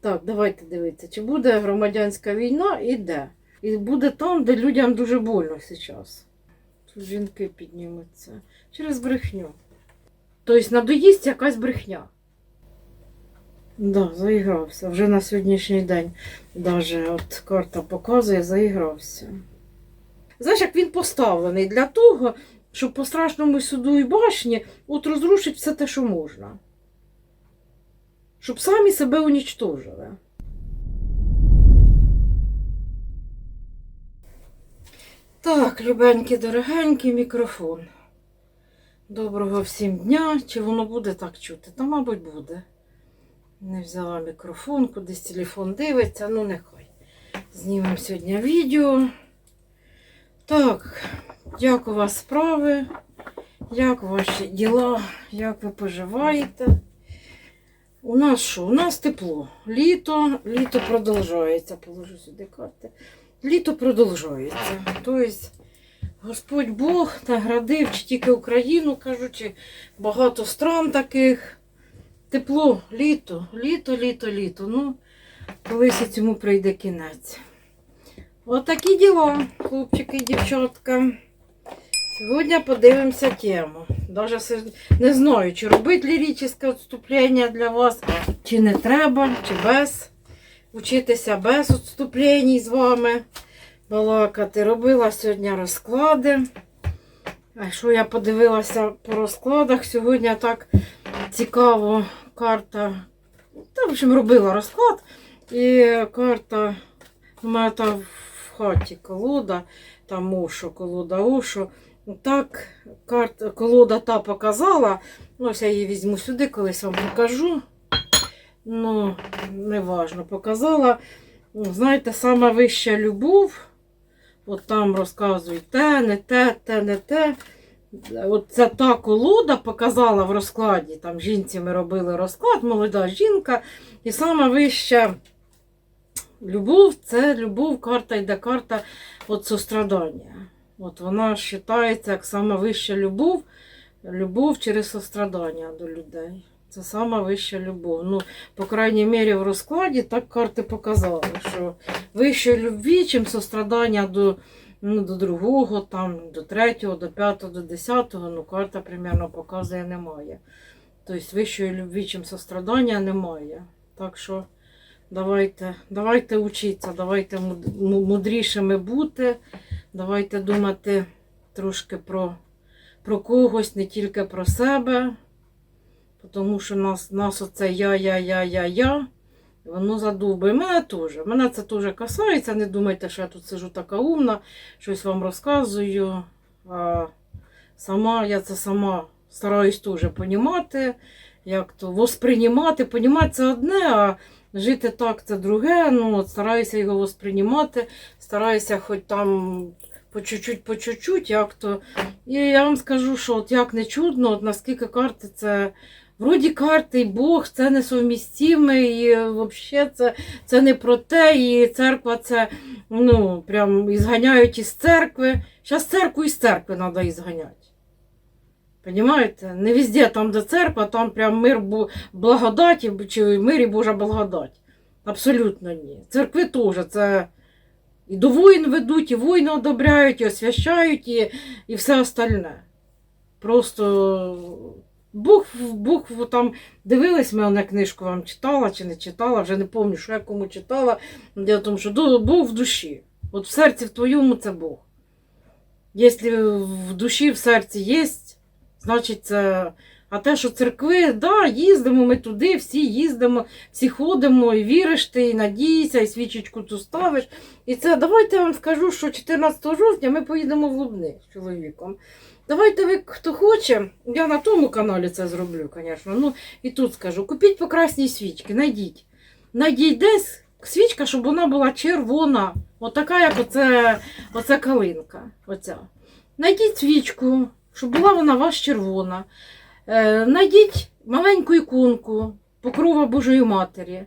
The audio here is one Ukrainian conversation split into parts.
Так, давайте дивитися, чи буде громадянська війна і де. І буде там, де людям дуже больно зараз. Тут жінки піднімуться. Через брехню. Тобто надоїсть якась брехня. Да, заігрався. Вже на сьогоднішній день даже от карта показує, заігрався. Знаєш, як він поставлений для того, щоб по страшному суду і башні от розрушить все те, що можна. Щоб самі себе унічтожили. Так, любенький, дорогенький мікрофон. Доброго всім дня. Чи воно буде так чути? Та, мабуть, буде. Не взяла мікрофон, кудись телефон дивиться, ну нехай. Знімемо сьогодні відео. Так, як у вас справи? Як ваші діла? Як ви поживаєте? У нас що? У нас тепло. Літо, літо продовжується. Положу сюди карти. Літо продовжується. Тобто Господь Бог наградив чи тільки Україну, кажучи, багато стран таких. Тепло, літо, літо, літо, літо. Ну, колись цьому прийде кінець. Отакі діла, хлопчики і дівчатка. Сьогодні подивимося тему. Даже не знаю, чи робити ліричне відступлення для вас, чи не треба, чи без. Учитися без відступлень з вами. Балакати. Робила сьогодні розклади. А що я подивилася по розкладах? Сьогодні так цікаво карта. Та, в общем, робила розклад. І карта у мене там в хаті колода, там Ошо, колода Ошо. Так, карта, колода та показала. Ну, ось я її візьму сюди, колись вам покажу. Ну, неважно, показала. Ну, Знаєте, сама вища любов. От там розказують те, не те, те, не те. От це та колода показала в розкладі. Там жінці ми робили розклад, молода жінка. І сама вища любов це любов, карта йде карта от сострадання. От вона вважається як сама вища любов, любов через сострадання до людей. Це сама вища любов. Ну, по крайній мірі, в розкладі так карти показали, що вище любві, чим сострадання до, ну, до другого, там, до третього, до п'ятого, до десятого, ну, карта примерно показує, немає. Тобто вищої любві, чим сострадання, немає. Так що давайте, давайте учитися, давайте мудрішими бути, давайте думати трошки про, про когось, не тільки про себе. Тому що нас, нас оце я, я, я, я, я. Воно задовбує. Мене теж. Мене це теж касається. Не думайте, що я тут сижу така умна, щось вам розказую. А сама я це сама стараюсь теж понімати, як то восприймати. Понімати це одне, а жити так це друге. Ну, от стараюся його восприймати, стараюся хоч там по чуть-чуть, по чуть-чуть, як то. І я вам скажу, що от як не чудно, от наскільки карти це. Вроді карти і Бог це несовмістиме, і взагалі це, це не про те, і церква це ну, прям ізганяють із церкви. Зараз церкву із церкви треба ізганяти. Понимаєте? Не везде там, де церква, там прям мир благодаті чи мир і Божа благодать. Абсолютно ні. Церкви теж це і до воїн ведуть, і воїни одобряють, і освящають, і, і все остальне. Просто Бог, Бог там дивились, ми на книжку вам читала чи не читала, вже не пам'ятаю, що я кому читала. Дело тому, що Бог в душі. От в серці в твоєму це Бог. Якщо в душі, в серці є, значить це. А те, що церкви, да, їздимо ми туди, всі їздимо, всі ходимо, і віриш ти, і надієшся, і свічечку ту ставиш. І це давайте я вам скажу, що 14 жовтня ми поїдемо в Лубни з чоловіком. Давайте ви, хто хоче, я на тому каналі це зроблю, звісно. Ну і тут скажу: купіть по красній свічки, найдіть. Найдіть десь свічка, щоб вона була червона. Отака, як оце, оце калинка. Оця. Найдіть свічку, щоб була вона у вас червона. Е, найдіть маленьку іконку покрова Божої Матері.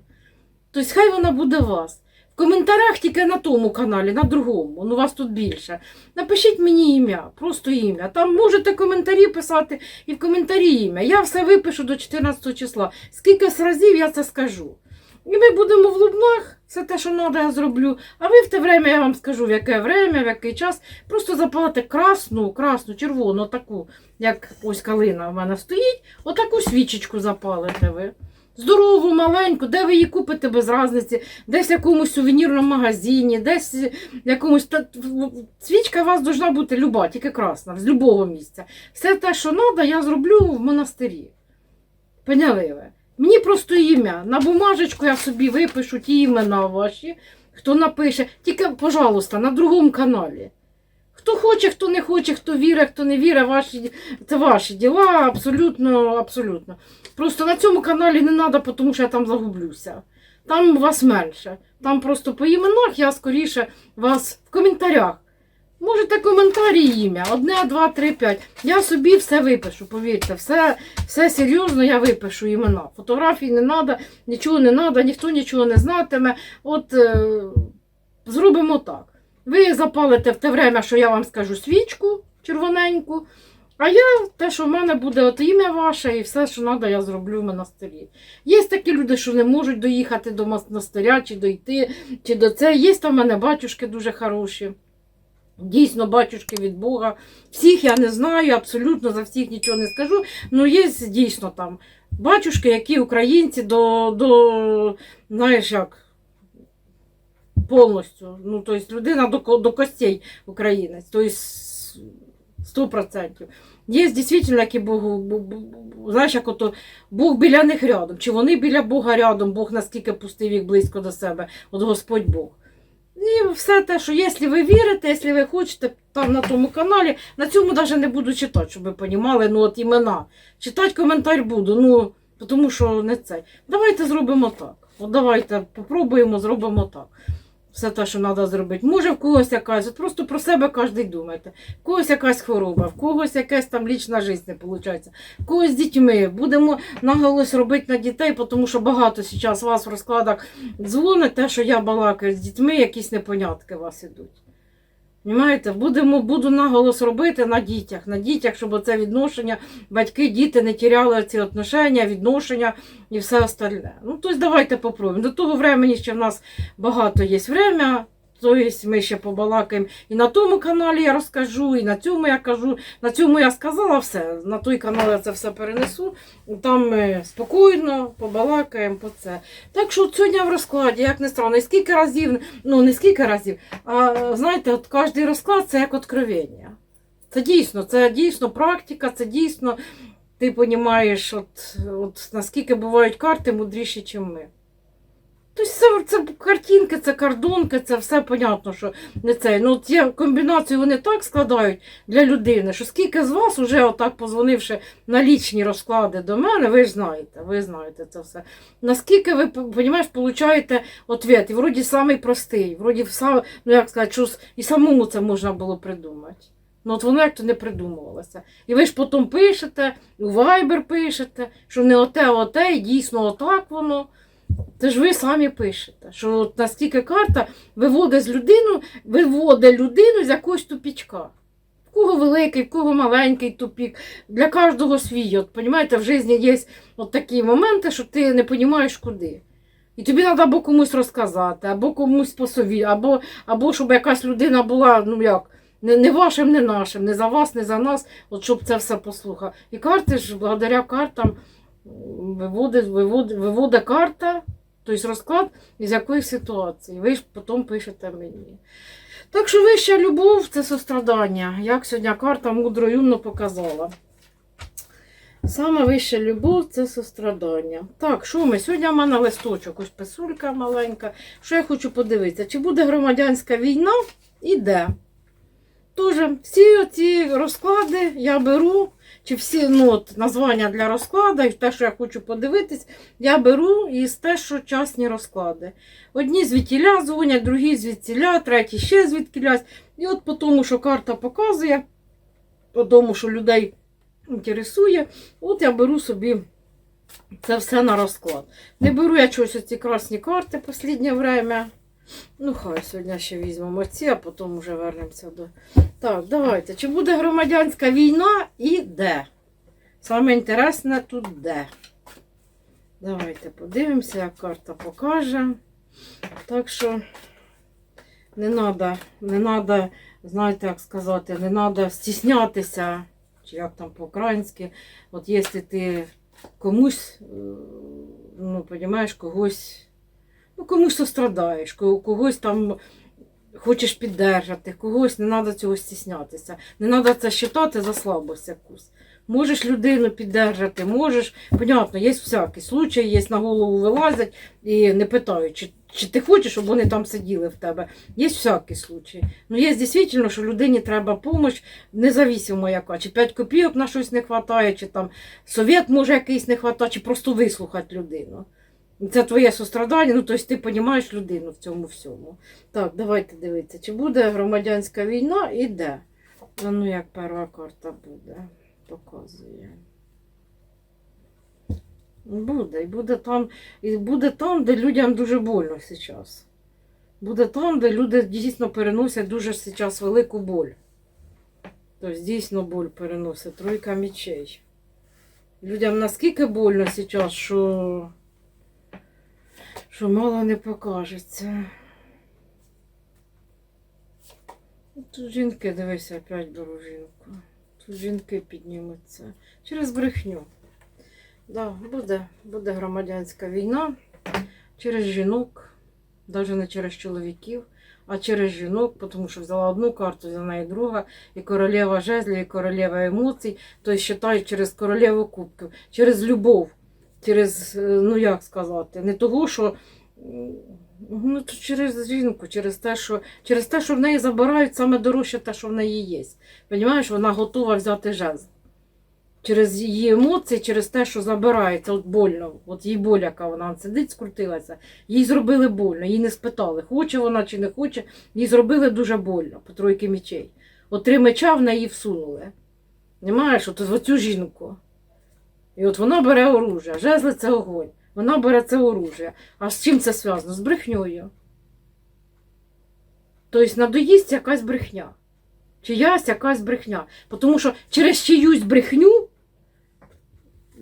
Тобто, хай вона буде у вас. В коментарях тільки на тому каналі, на другому, ну вас тут більше. Напишіть мені ім'я, просто ім'я. Там можете коментарі писати і в коментарі ім'я. Я все випишу до 14 числа. Скільки разів я це скажу. І ми будемо в Лубнах, все те, що треба, я зроблю. А ви в те время, я вам скажу, в яке время, в який час. Просто запалите красну, красну, червону, таку, як ось калина в мене стоїть, отаку свічечку запалите ви. Здорову, маленьку, де ви її купите без різниці, десь в якомусь сувенірному магазині, десь в якомусь. Та- Свічка у вас должна бути люба, тільки красна, з любого місця. Все те, що треба, я зроблю в монастирі. Поняли ви? Мені просто ім'я. На бумажечку я собі випишу ті імена ваші, хто напише. Тільки, пожалуйста, на другому каналі. Хто хоче, хто не хоче, хто вірить, хто не вірить, ваші, це ваші діла, абсолютно, абсолютно. Просто на цьому каналі не треба, тому що я там загублюся. Там вас менше. Там просто по іменах я скоріше вас в коментарях. Можете коментарі ім'я. Одне, два, три, п'ять. Я собі все випишу, повірте, все, все серйозно я випишу імена. Фотографій не треба, нічого не треба, ніхто нічого не знатиме. От е, зробимо так. Ви запалите в те время, що я вам скажу свічку червоненьку. А я те, що в мене буде от ім'я ваше, і все, що треба, я зроблю в монастирі. Є такі люди, що не можуть доїхати до монастиря, чи дойти, чи до це. Є там в мене батюшки дуже хороші. Дійсно, батюшки від Бога. Всіх я не знаю, абсолютно за всіх нічого не скажу. Ну, є дійсно там батюшки, які українці до, до знаєш як, повністю. Ну, тобто людина до, до костей українець. Тобто 100%. Є дійсно, які Богу, знаєш, як ото Бог біля них рядом. Чи вони біля Бога рядом, Бог наскільки пустив їх близько до себе, от Господь Бог. І все те, що якщо ви вірите, якщо ви хочете, там на тому каналі, на цьому навіть не буду читати, щоб ви розуміли, ну от імена. Читати коментар буду, ну, тому що не це. Давайте зробимо так. От давайте попробуємо, зробимо так. Все те, що треба зробити. Може, в когось якась, от просто про себе кожен думайте. В когось якась хвороба, в когось якась там лічна життя не виходить, в когось з дітьми. Будемо наголос робити на дітей, тому що багато зараз вас в розкладах дзвонить те, що я балакаю з дітьми, якісь непонятки у вас ідуть. Понимаєте? Будемо, буду наголос робити на дітях, на дітях, щоб це відношення, батьки, діти не тіряли ці отношення, відношення і все остальне. Ну, тобто давайте попробуємо. До того времени ще в нас багато є время. Тобто ми ще побалакаємо і на тому каналі я розкажу, і на цьому я кажу. На цьому я сказала все. На той канал я це все перенесу. Там ми спокійно побалакаємо по це. Так що сьогодні в розкладі, як не странно, і скільки разів, ну не скільки разів, а знаєте, от кожен розклад це як откровення. Це дійсно, це дійсно практика, це дійсно, ти розумієш, от, от наскільки бувають карти мудріші, ніж ми. Тобто це, це картинки, це кордонки, це все понятно, що не це. Ну, от є комбінацію вони так складають для людини, що скільки з вас уже отак позвонивши на лічні розклади до мене, ви ж знаєте, ви знаєте це все. Наскільки ви розумієш, получаєте ответ, і вроді самий простий, вроді сам, ну як сказати, що і самому це можна було придумати. Ну от воно як то не придумувалося. І ви ж потім пишете, і у Viber пишете, що не оте, оте, і дійсно отак воно. Це ж ви самі пишете, що от наскільки карта виводить людину, виводить людину з якогось тупічка. В кого великий, в кого маленький тупік. Для кожного свій. От, понімаєте, в житті є от такі моменти, що ти не розумієш куди. І тобі треба або комусь розказати, або комусь посові, або, або щоб якась людина була, ну як, не, не вашим, не нашим, не за вас, не за нас, от щоб це все послухав. І карти ж, благодаря картам, виводить, виводить, виводить карта, тобто розклад із якоїсь ситуації. Ви ж потім пишете мені. Так що вища любов це сострадання, як сьогодні карта мудро і показала. Саме вища любов це сострадання. Так, що ми? Сьогодні в мене листочок, ось писулька маленька. Що я хочу подивитися? Чи буде громадянська війна і де? Тож, всі ці розклади я беру, чи всі ну, от, названня для розкладу, і те, що я хочу подивитись, я беру із те, що частні розклади. Одні звідтіля дзвонять, другі звідтіля, треті ще звідкілясь. І от по тому, що карта показує, по тому, що людей інтересує, от я беру собі це все на розклад. Не беру я чогось ці красні карти в останнє время. Ну, хай сьогодні ще візьмемо ці, а потім вже вернемося до. Так, давайте. Чи буде громадянська війна і де? Саме інтересне тут де. Давайте подивимося, як карта покаже. Так що не треба, не треба, знаєте, як сказати, не треба стіснятися, чи як там по-українськи. От якщо ти комусь, е, ну, розумієш, когось, ну, комусь сострадаєш, когось там хочеш піддержати, когось не треба цього стіснятися. Не треба це вважати за слабость якусь. Можеш людину піддержати, можеш, понятно, є всякі случаї, є на голову вилазять і не питають, чи, чи ти хочеш, щоб вони там сиділи в тебе. Є всякі случаї. Ну, є дійсно, що людині треба допомога, независимо яка, чи 5 копійок на щось не вистачає, чи там совет може якийсь не вистачає, чи просто вислухати людину. Це твоє сострадання, ну тобто ти розумієш людину в цьому всьому. Так, давайте дивитися, чи буде громадянська війна і де. Ну як перша карта буде, показує. Буде, і буде там, і буде там, де людям дуже больно зараз. Буде там, де люди дійсно переносять дуже зараз велику боль. Тобто дійсно боль переносить. Тройка мечей. Людям наскільки больно зараз, що, що мало не покажеться. Тут жінки, дивися, опять беру жінку. Тут жінки піднімуться. Через брехню. Да, буде, буде громадянська війна через жінок, навіть не через чоловіків, а через жінок, тому що взяла одну карту, взяла і друга, і королева жезлів, і королева емоцій, тобто вважаю через королеву кубків, через любов, через, е, ну як сказати, не того, що. Ну, то через жінку, через те, що через те, що в неї забирають саме дорожче те, що в неї є. Понімаєш, вона готова взяти жезл. Через її емоції, через те, що забирається, от больно, от їй боляка, вона сидить, скрутилася, їй зробили больно, їй не спитали, хоче вона чи не хоче, їй зробили дуже больно по тройки мечей. От три меча в неї всунули. Понімаєш, от в оцю жінку. І от вона бере оружие, жезли це огонь. Вона бере це оружие. А з чим це зв'язано? З брехньою. Тобто надоїсть якась брехня. Чиясь якась брехня. Тому що через чиюсь брехню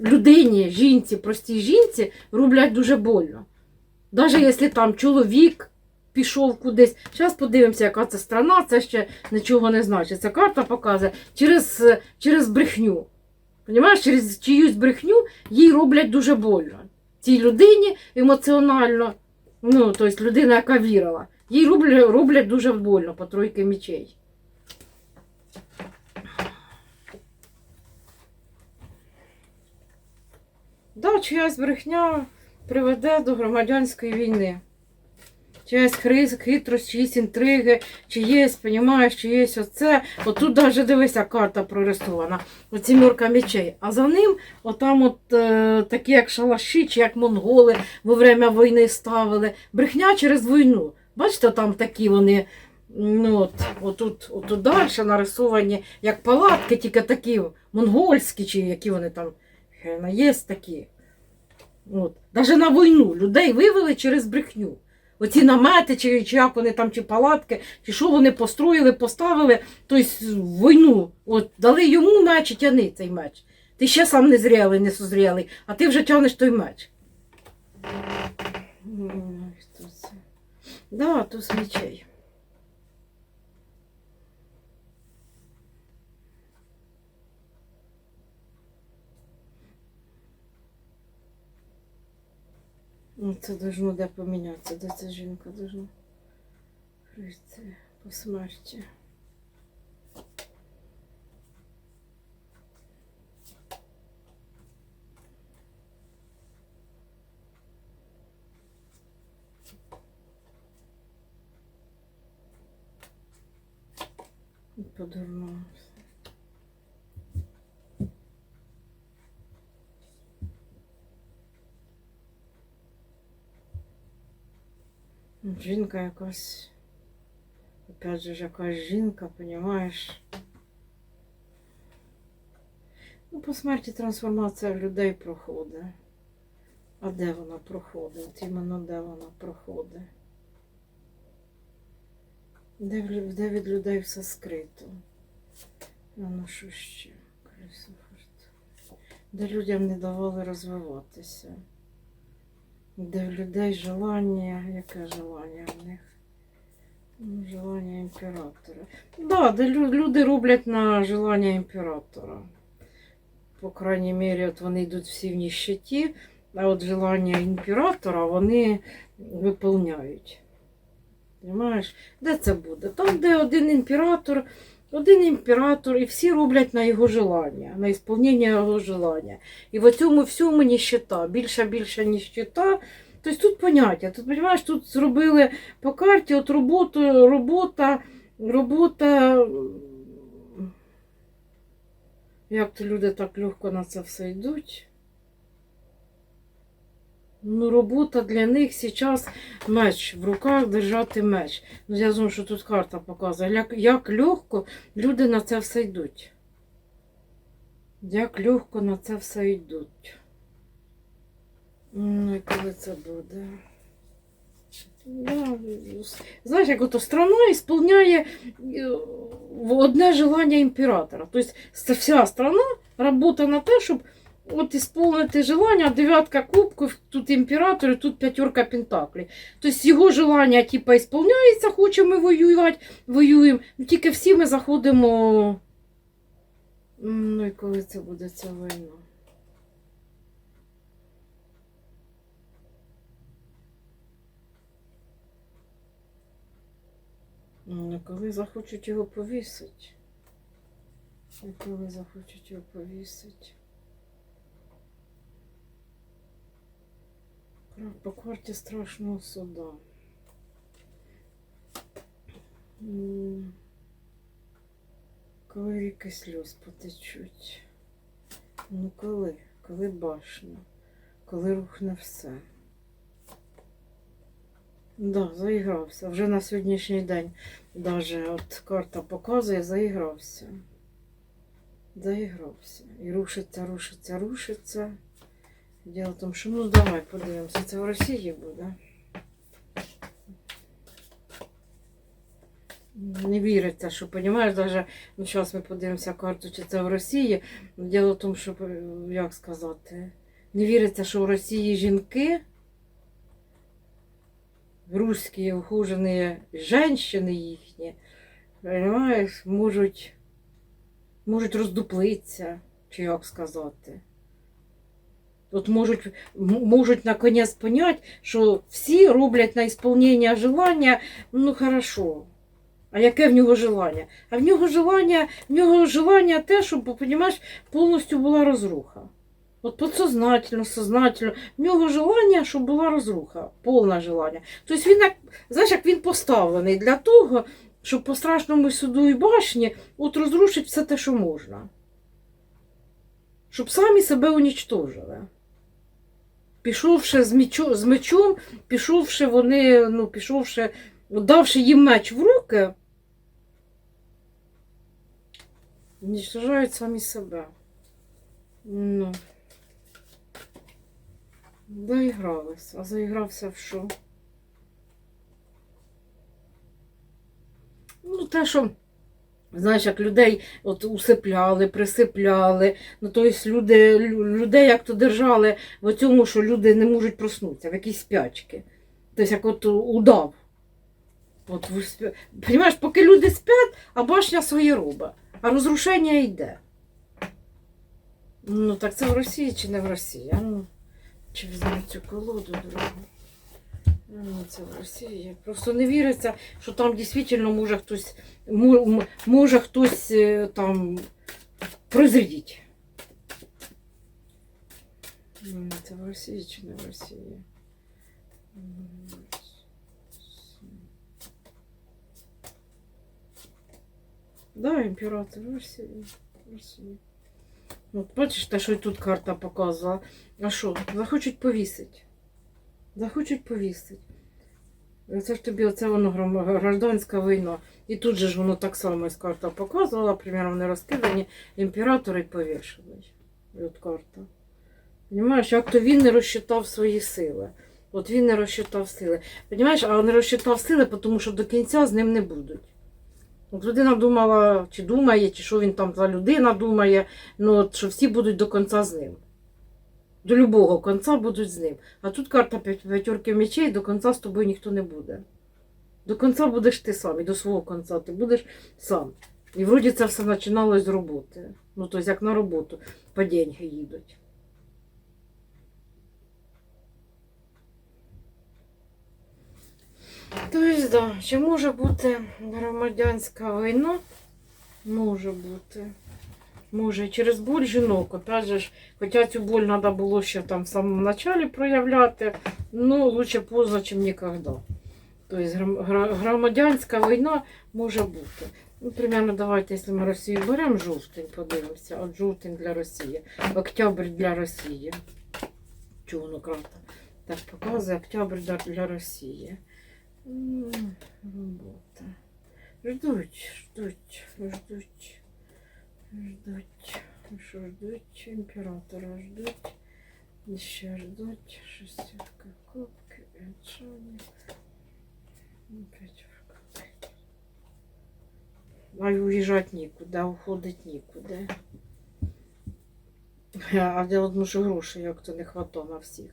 людині, жінці, простій жінці роблять дуже больно. Навіть якщо там чоловік пішов кудись. Зараз подивимося, яка це страна, це ще нічого не значить. Ця карта показує через, через брехню. Понімаєш, через чиюсь брехню їй роблять дуже больно. Цій людині емоціонально, ну, тобто людина, яка вірила, їй роблять, роблять дуже больно по тройки мечей. Да, чиясь брехня приведе до громадянської війни. Чиясь хриз, хитрость, чиїсь інтриги, є, понімаєш, чи є оце. Отут навіть дивися, карта прорисована. Оці мірка мечей. А за ним отам от е, такі, як шалаші, чи як монголи во время війни ставили. Брехня через війну. Бачите, там такі вони. Ну, от, отут, отут далі нарисовані, як палатки, тільки такі монгольські, чи які вони там є такі. От. Навіть на війну людей вивели через брехню. Оці намети, чи, чи як вони там, чи палатки, чи що вони построїли, поставили, тобто війну. От, дали йому меч і тяни цей меч. Ти ще сам не зрілий, не созрілий, а ти вже тягнеш той меч. Да, туз мечей. Це должно де помінятися, де ця жінка должна прийти по смерті. Подурно. Жінка якась. Опять же, якась жінка, понімаєш? Ну, по смерті трансформація людей проходить. А де вона проходить? От іменно де вона проходить? Де, де від людей все скрито? Ну що ще? Де людям не давали розвиватися. Де в людей желання, яке желання в них? Ну, Желання імператора. Да, де люди роблять на желання імператора. По крайній мірі, от вони йдуть всі в ніщеті, а от желання імператора вони виповняють. Понимаєш? Де це буде? Там, де один імператор, один імператор, і всі роблять на його желання, на ісполнення його желання. І в цьому всьому ніщета. Більша більша ніщета. Тобто тут поняття. Тут, розумієш, тут зробили по карті от роботу, робота, робота. Як то люди так легко на це все йдуть? Ну, робота для них зараз меч, в руках держати меч. Ну, я думаю, що тут карта показує, як, як легко люди на це все йдуть. Як легко на це все йдуть. Ну, і коли це буде? Да, знаєш, як ото страна ісполняє е, одне желання імператора. Тобто вся страна працює на те, щоб от ісполнити желання, дев'ятка кубків, тут імператор, і тут п'ятерка пентаклей. Тобто його желання типа ісполняється, хочемо воювати, воюємо. Ну, Тільки всі ми заходимо. Ну і коли це буде ця війна? Ну, коли захочуть його повісити. Коли захочуть його повісити. По карті страшного суда. Коли ріки сльоз потечуть. Ну коли? Коли башня? Коли рухне все? Да, заігрався. Вже на сьогоднішній день даже от карта показує, заігрався. Заігрався. І рушиться, рушиться, рушиться. Діло в тому, що ну давай подивимося, це в Росії буде. Не віриться, що розумієш, даже, ну зараз ми подивимося карту, чи це в Росії. Діло в тому, що, як сказати, не віриться, що в Росії жінки, русські ухожені жінки їхні, понимаєш, можуть, можуть роздуплитися, чи як сказати. От можуть, можуть наконець понять, що всі роблять на ісполнення желання, ну хорошо. А яке в нього желання? А в нього желання, в нього желання те, щоб, розумієш, повністю була розруха. От подсознательно, сознательно. В нього желання, щоб була розруха, повне желання. Тобто він, знаєш, як він поставлений для того, щоб по страшному суду і башні от розрушити все те, що можна. Щоб самі себе унічтожили. Пішовши з, мечом, з мечом, пішовши вони, ну, пішовши, давши їм меч в руки, уничтожають самі себе. Ну. Доігрались. А заігрався в що? Ну, те, що, знаєш, як людей от усипляли, присипляли. Ну, тобто люди, людей як то держали в цьому, що люди не можуть проснутися, в якійсь спячки. Тобто, як от удав. От. Понимаєш, поки люди сплять, а башня своє робить, а розрушення йде. Ну, так це в Росії чи не в Росії? А ну, чи візьму цю колоду другу? Ну, це в Росії. Просто не віриться, що там дійсно може хтось, може хтось е, там прозріть. Ну, Це в Росії чи не в Росії? Да, імператор Росії. Росії. От бачиш, те, що і тут карта показувала. А що, захочуть повісити. Захочуть повісити. Це ж тобі оце воно гражданська війна. І тут же ж воно так само із карта показувала, примерно вони розкидані, імператори й повішали. І от карта. Понимаєш, як то він не розчитав свої сили. От він не розчитав сили. Понимаєш, а не розчитав сили, тому що до кінця з ним не будуть. От людина думала, чи думає, чи що він там за людина думає, ну от що всі будуть до кінця з ним. До любого кінця будуть з ним. А тут карта п'ятерки мечей, до кінця з тобою ніхто не буде. До кінця будеш ти сам, і до свого кінця ти будеш сам. І вроді це все починалось з роботи. Ну, тобто, як на роботу, по деньги їдуть. Тобто, да, чи може бути громадянська війна? Може бути. Може, через боль жінок. Опять же, хоча цю боль треба було ще там в самому початку проявляти, ну, лучше поздно, ніж ніколи. Тобто громадянська війна може бути. Ну, примерно, давайте, якщо ми Росію беремо жовтень, подивимося. От жовтень для Росії, октябрь для Росії. Чого воно? Так показує октябрь для, Росії. Ждуть, ждуть, ждуть. Ждуть. Що ждуть? Імператора ждуть. Ще ждуть. Шестерка кубки, Джоні. П'ятерка. А уїжджати нікуди, уходить нікуди. А я одну ж грошей, як то не хватає на всіх.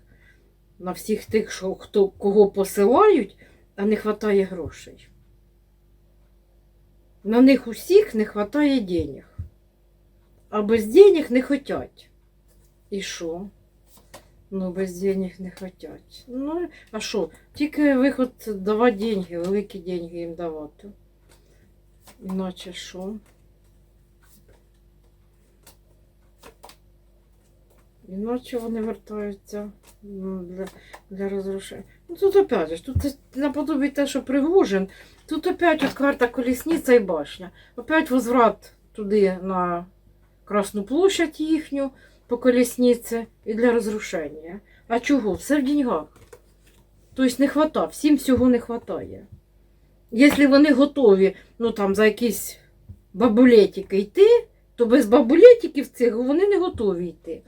На всіх тих, що хто, кого посилають, а не вистачає грошей. На них усіх не вистачає денег. А без денег не хотять. І що? Ну, без денег не хотять. Ну, а що? Тільки виход давати деньги, великі деньги їм давати. Іначе що? Іначе вони вертаються ну, для, для розрушення. Ну тут опять же, тут наподобі те, що Пригожин, тут опять от карта колісниця і башня. Опять возврат туди на Красну площадь їхню по колісниці і для розрушення. А чого? Все в деньгах. Тобто не хватає, всім всього не вистачає. Якщо вони готові, ну там за якісь бабулетики йти, то без бабулетиків цих вони не готові йти.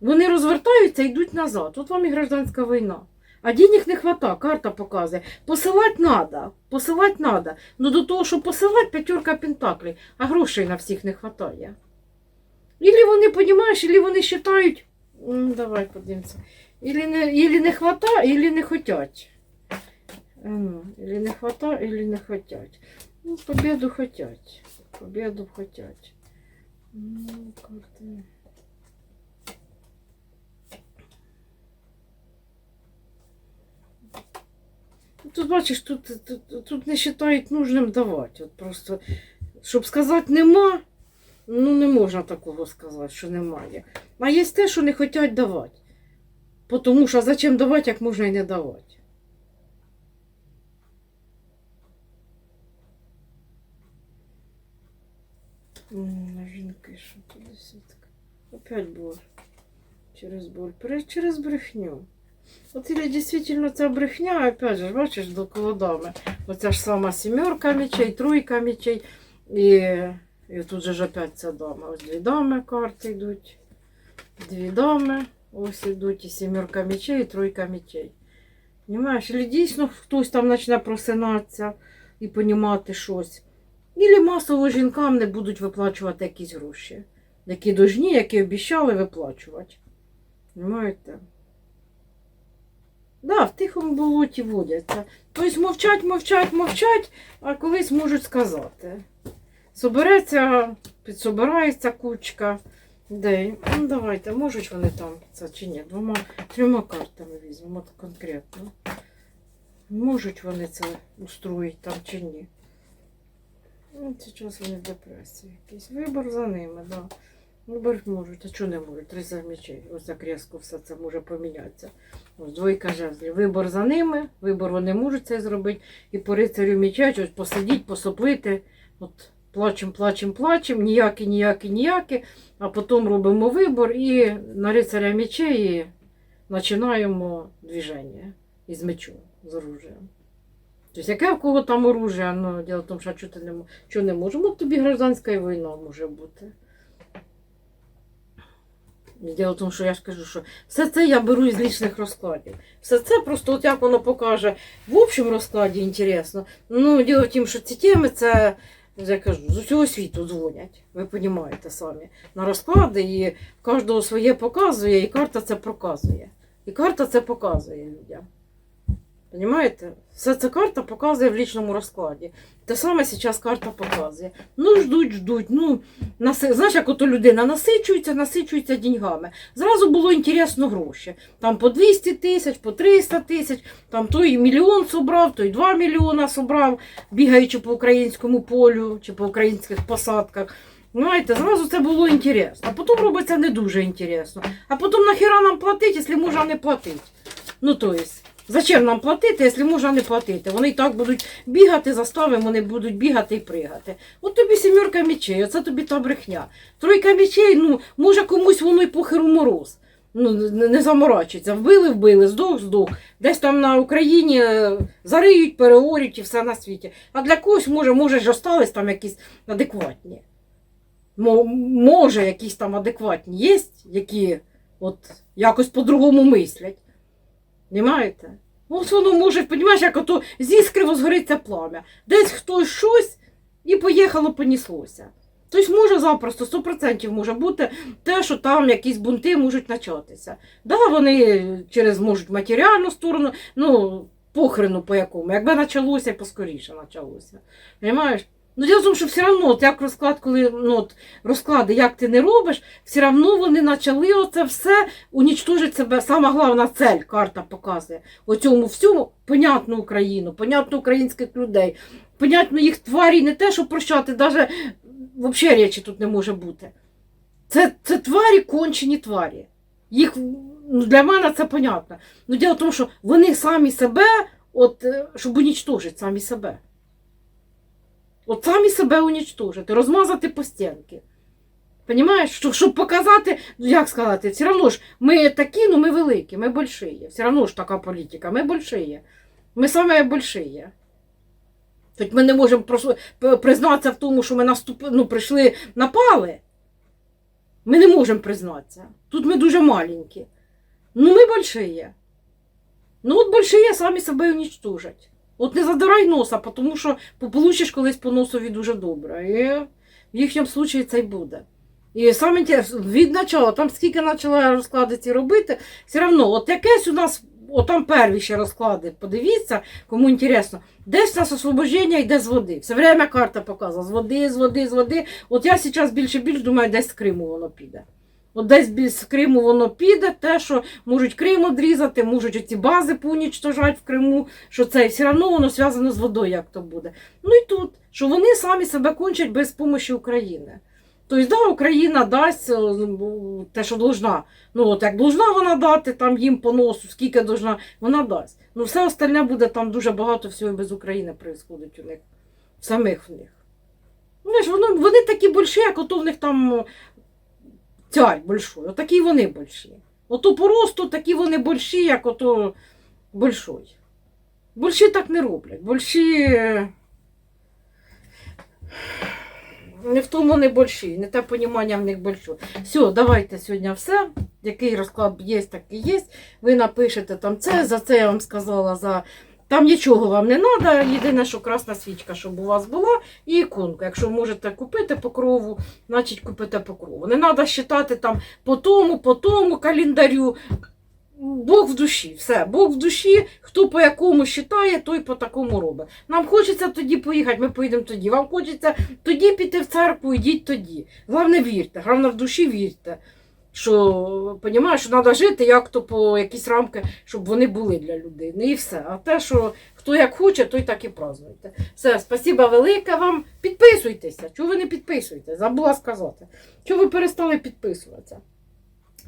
Вони розвертаються і йдуть назад. От вам і гражданська війна. А денег не хватає, карта показує. Посилати треба, посилати треба. Ну до того, що посилати, п'ятерка пентаклей, а грошей на всіх не вистачає. Ілі вони, розумієш, ілі вони вважають, М, давай подивимося, ілі не, ілі не хватає, ілі не хотять. Ну, ілі не хватає, ілі не хотять. Ну, победу хотять. Победу хотять. Ну, карти. Тут бачиш, тут, тут, тут не вважають нужним давати. От просто, щоб сказати нема, ну не можна такого сказати, що немає. А є те, що не хочуть давати. Тому що зачем давати, як можна і не давати. М, Жінки, що тут десятка. Опять боль. Через боль. Через брехню. От или дійсно ця брехня, опять же, бачиш, до колодами. Оця ж сама сімерка мечей, тройка мечей. І, і тут же ж опять ця дама. Ось дві дами карти йдуть. Дві дами. Ось ідуть і сімерка мечей, і тройка мечей. Понимаєш, или дійсно хтось там почне просинатися і понімати щось. Ілі масово жінкам не будуть виплачувати якісь гроші, які дожні, які обіцяли виплачувати. Понимаєте? Да, в тихому болоті водяться. Тобто мовчать, мовчать, мовчать, а колись можуть сказати. Собереться, підсобирається кучка. Де? Ну, давайте, можуть вони там це чи ні? Двома, трьома картами візьмемо от конкретно. Можуть вони це устроїть там чи ні. Ну, зараз вони в депресії. Якийсь вибор за ними, да. Вибор можуть, а чого не можуть? Три за мечей. Ось так різко все це може помінятися. Ось двойка жезлів. Вибор за ними, вибор вони можуть це зробити. І по рицарю меча щось посидіть, посоплити. От плачем, плачем, плачем, ніякі, ніякі, ніякі. А потім робимо вибор і на рицаря мечей починаємо движення із мечом, з оружием. Тобто, яке в кого там оружие, ну, діло в тому, що ти не, чого не можемо, от тобі гражданська війна може бути. Діло в тому, що я ж кажу, що все це я беру із лічних розкладів. Все це просто от як воно покаже в общому розкладі інтересно. Ну, діло в тім, що ці теми це Я кажу, з усього світу дзвонять, ви розумієте самі, на розклади, і кожного своє показує, і карта це показує. І карта це показує людям. Понимаєте? Все це карта показує в лічному розкладі. Те саме зараз карта показує. Ну, ждуть, ждуть. Ну, наси... Знаєш, як ото людина насичується, насичується деньгами. Зразу було інтересно гроші. Там по 200 тисяч, по 300 тисяч, там той мільйон собрав, той 2 мільйона собрав, бігаючи по українському полю чи по українських посадках. Знаєте, зразу це було інтересно. А потім робиться не дуже інтересно. А потім нахіра нам платити, якщо можна не платити. Ну, то зачем нам платити, якщо можна не платити? Вони і так будуть бігати, заставимо, вони будуть бігати і пригати. От тобі сімерка мечей, оце тобі та брехня. Тройка мечей, ну, може комусь воно й похеру мороз. Ну, не, заморачується. Вбили, вбили, здох, здох. Десь там на Україні е, зариють, переорють і все на світі. А для когось, може, може ж остались там якісь адекватні. Мо- Може, якісь там адекватні є, які от якось по-другому мислять. Понімаєте? Ось воно може, розумієш, як ото з іскри возгориться плам'я. Десь хтось щось і поїхало, поніслося. Тобто може запросто, 100% може бути те, що там якісь бунти можуть початися. Да, вони через можуть матеріальну сторону, ну, похрену по якому. Якби почалося, поскоріше почалося. Понимаєш? Ну, в тому, що все одно, от як розклад, коли ну, от, розклади, як ти не робиш, все одно вони почали оце все унічтожити себе. Сама головна цель, карта показує. Оцьому всьому понятну Україну, понятну українських людей, понятно їх тварі, не те, що прощати, навіть взагалі речі тут не може бути. Це, це тварі, кончені тварі. Їх, ну, для мене це понятно. Ну, діло в тому, що вони самі себе, от, е, щоб унічтожити самі себе. От самі себе унічтожити, розмазати по стінки. Понимаєш, що, щоб показати, як сказати, все одно ж ми такі, ну ми великі, ми большие. Все одно ж така політика, ми большие. Ми саме большие. Хоч ми не можемо признатися в тому, що ми наступ... ну, прийшли, напали. Ми не можемо признатися. Тут ми дуже маленькі. Ну, ми большие. Ну, от большие самі себе унічтожать. От не задирай носа, тому що получиш колись по носові дуже добре. І в їхньому случаї це й буде. І саме від начала, там скільки почала розклади ці робити, все одно, от якесь у нас, от там перві розклади, подивіться, кому інтересно, десь у нас освобождення йде з води. Все время карта показує, з води, з води, з води. От я зараз більше більш думаю, десь з Криму воно піде. От десь з Криму воно піде, те, що можуть Крим одрізати, можуть оці бази поунічтожати в Криму, що це і все одно воно зв'язано з водою, як то буде. Ну і тут, що вони самі себе кончать без допомоги України. Тобто, да, Україна дасть е, ну, те, що должна. Ну, от як должна вона дати там їм по носу, скільки должна, вона дасть. Ну, все остальне буде там дуже багато всього без України происходить у них, самих в них. Вони ж воно, вони такі больші, як ото в них там царь большой, отакі вони больші. Ото по росту такі вони больші, як ото большой. Больші так не роблять. Больші. е, Не в тому не больші, не те понімання в них большое. Все, давайте сьогодні все. Який розклад є, такий є. Ви напишете там це, за це я вам сказала. за... Там нічого вам не треба. Єдине, що красна свічка, щоб у вас була, і іконка. Якщо можете купити покрову, значить купите покрову. Не треба считати там по тому, по тому календарю. Бог в душі, все, Бог в душі, хто по якому вважає, той по такому робить. Нам хочеться тоді поїхати, ми поїдемо тоді. Вам хочеться тоді піти в церкву, йдіть тоді. Головне вірте, головне в душі вірте. Що понімаєш, що треба жити як то по якісь рамки, щоб вони були для людини. І все. А те, що хто як хоче, той так і празднуйте. Все, спасіба велике вам. Підписуйтеся. Чого ви не підписуєтесь? Забула сказати. Чого ви перестали підписуватися?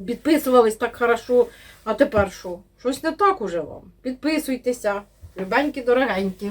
Підписувались так хорошо, а тепер що? Щось не так уже вам. Підписуйтеся, любенькі, дорогенькі.